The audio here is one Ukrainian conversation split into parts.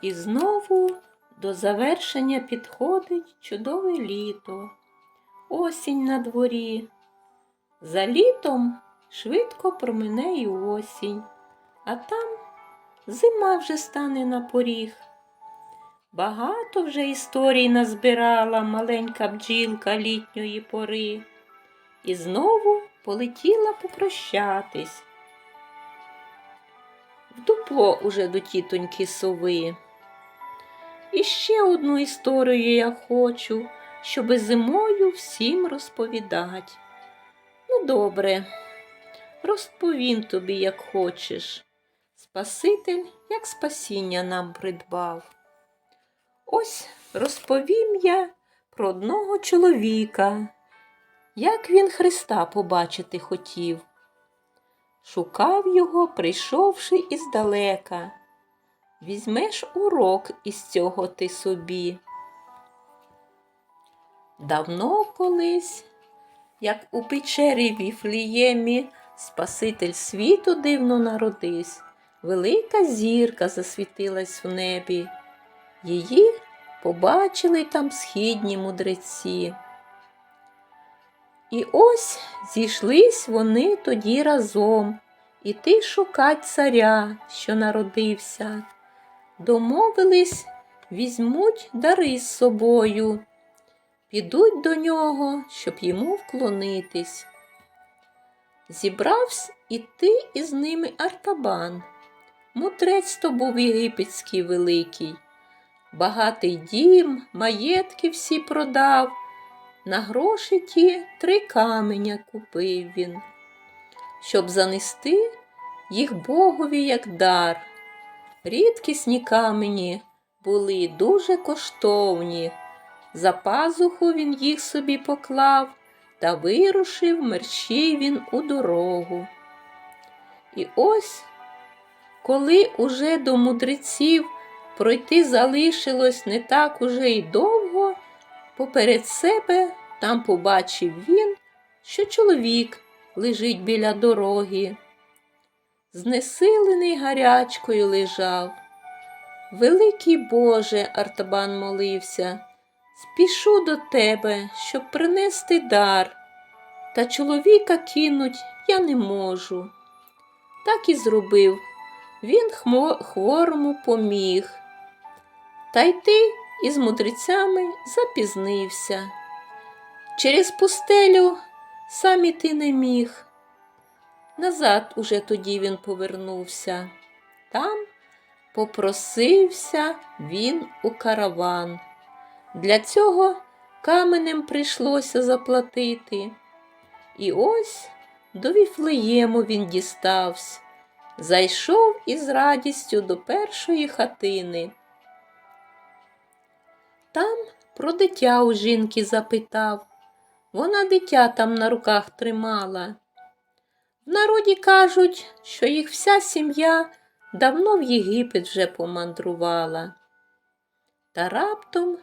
І знову до завершення підходить чудове літо, осінь на дворі. За літом швидко промине й осінь, а там зима вже стане на поріг. Багато вже історій назбирала маленька бджілка літньої пори і знову полетіла попрощатись. В дупло уже до тітоньки сови. І ще одну історію я хочу, щоби зимою всім розповідати. Ну, добре, розповім тобі, як хочеш. Спаситель, як спасіння нам придбав. Ось розповім я про одного чоловіка, як він Христа побачити хотів. Шукав його, прийшовши іздалека. Візьмеш урок із цього ти собі. Давно колись, як у печері Віфліємі, Спаситель світу дивно народись, велика зірка засвітилась в небі. Її побачили там східні мудреці. І ось зійшлись вони тоді разом, іти шукать царя, що народився. Домовились, візьмуть дари з собою, підуть до нього, щоб йому вклонитись. Зібравсь іти із ними Артабан. Мудрець то був єгипетський великий. Багатий дім, маєтки всі продав, на гроші ті три каменя купив він, щоб занести їх богові як дар. Рідкісні камені були дуже коштовні. За пазуху він їх собі поклав та вирушив мерщій він у дорогу. І ось, коли уже до мудреців пройти залишилось не так уже й довго, поперед себе там побачив він, що чоловік лежить біля дороги. Знесилений гарячкою лежав. Великий Боже, Артабан молився, спішу до тебе, щоб принести дар, та чоловіка кинуть я не можу. Так і зробив. Він хворому поміг. Та йти із мудрецями запізнився. Через пустелю сам іти не міг. Назад уже тоді він повернувся. Там попросився він у караван. Для цього каменем прийшлося заплатити. І ось до Віфлеєму він дістався, зайшов із радістю до першої хатини. Там про дитя у жінки запитав. Вона дитя там на руках тримала. В народі кажуть, що їх вся сім'я давно в Єгипет вже помандрувала. Та раптом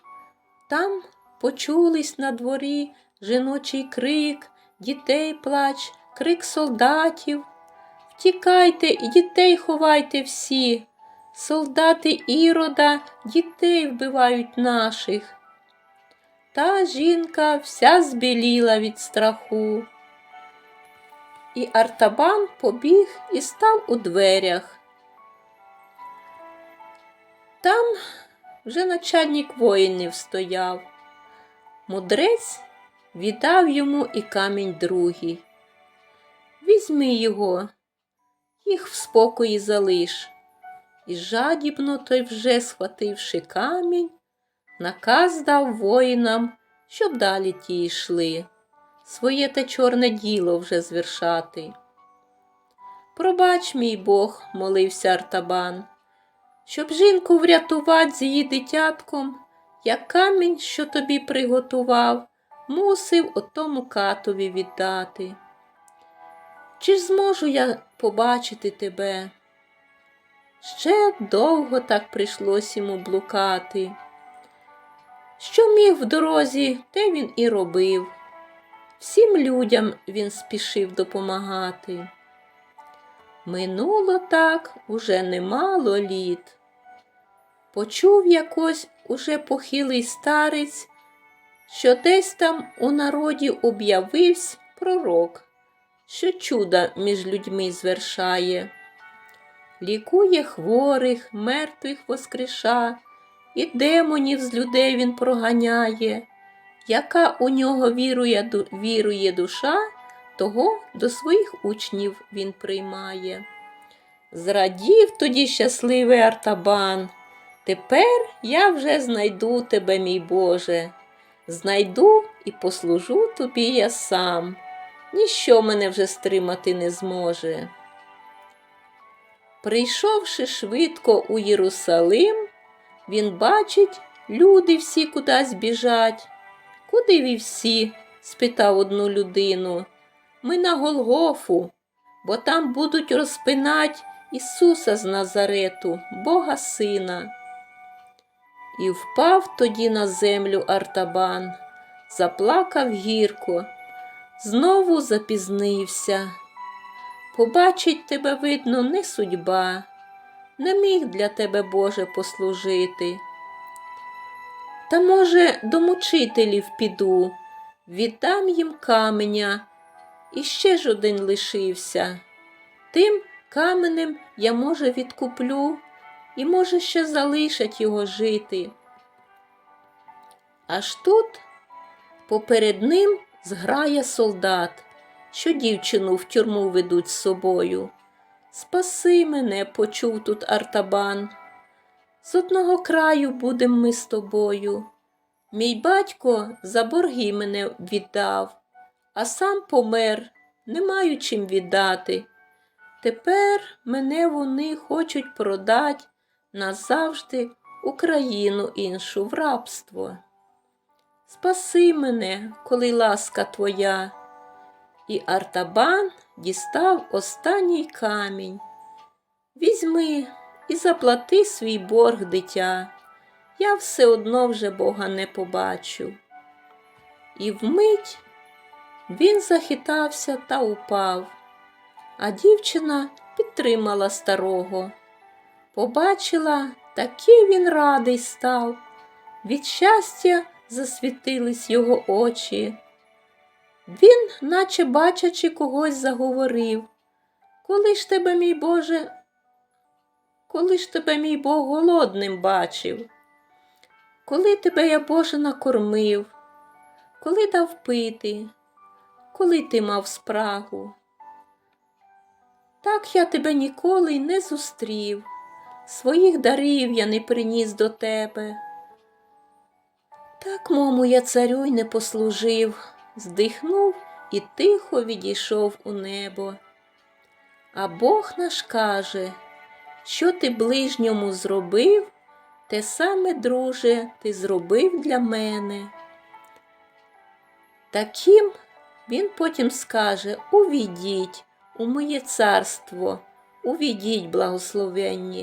там почулись на дворі жіночий крик, дітей плач, крик солдатів. Втікайте і дітей ховайте всі. Солдати ірода дітей вбивають наших. Та жінка вся збіліла від страху. І Артабан побіг і став у дверях. Там вже начальник воїнів стояв. Мудрець віддав йому і камінь другий. Візьми його, їх в спокої залиш. І жадібно той вже, схвативши камінь, наказ дав воїнам, щоб далі ті йшли, своє те чорне діло вже звершати. Пробач, мій Бог, молився Артабан, щоб жінку врятувати з її дитятком, я камінь, що тобі приготував, мусив отому катові віддати. Чи ж зможу я побачити тебе? Ще довго так прийшлось йому блукати. Що міг в дорозі, те він і робив. Всім людям він спішив допомагати. Минуло так уже немало літ. почув якось уже похилий старець, що десь там у народі об'явився пророк, що чуда між людьми звершає. Лікує хворих, мертвих воскреша, і демонів з людей він проганяє. Яка у нього вірує, вірує душа, того до своїх учнів він приймає. Зрадів тоді щасливий Артабан. Тепер я вже знайду тебе, мій Боже. Знайду і послужу тобі я сам. Ніщо мене вже стримати не зможе. Прийшовши швидко у Єрусалим, він бачить, люди всі кудись біжать. Куди ви всі? спитав одну людину. Ми на Голгофу, бо там будуть розпинать Ісуса з Назарету, Бога Сина. І впав тоді на землю Артабан, заплакав гірко, знову запізнився. Побачить тебе, видно, не судьба, не міг для тебе, Боже, послужити. Та, може, до мучителів піду, віддам їм каменя, і ще ж один лишився. Тим каменем я, може, відкуплю, і, може, ще залишать його жити. Аж тут поперед ним зграє солдат, що дівчину в тюрму ведуть з собою. Спаси мене, почув тут Артабан. З одного краю будем ми з тобою. Мій батько за борги мене віддав, а сам помер, не маю чим віддати. Тепер мене вони хочуть продать назавжди Україну іншу в рабство. Спаси мене, коли ласка твоя. І Артабан дістав останній камінь. Візьми і заплати свій борг, дитя. Я все одно вже Бога не побачу. І вмить він захитався та упав, а дівчина підтримала старого. Побачила, такий він радий став. Від щастя засвітились його очі. Він, наче бачачи когось, заговорив. Коли ж тебе, мій Боже, коли ж тебе, мій Бог, голодним бачив? Коли тебе я, Боже, накормив, коли дав пити, коли ти мав спрагу? Так я тебе ніколи не зустрів, своїх дарів я не приніс до тебе. Так, мому, я царю й не послужив, здихнув і тихо відійшов у небо. А Бог наш каже, що ти ближньому зробив, те саме, друже, ти зробив для мене. Таким він потім скаже Увійдіть у моє царство, увійдіть, благословенні.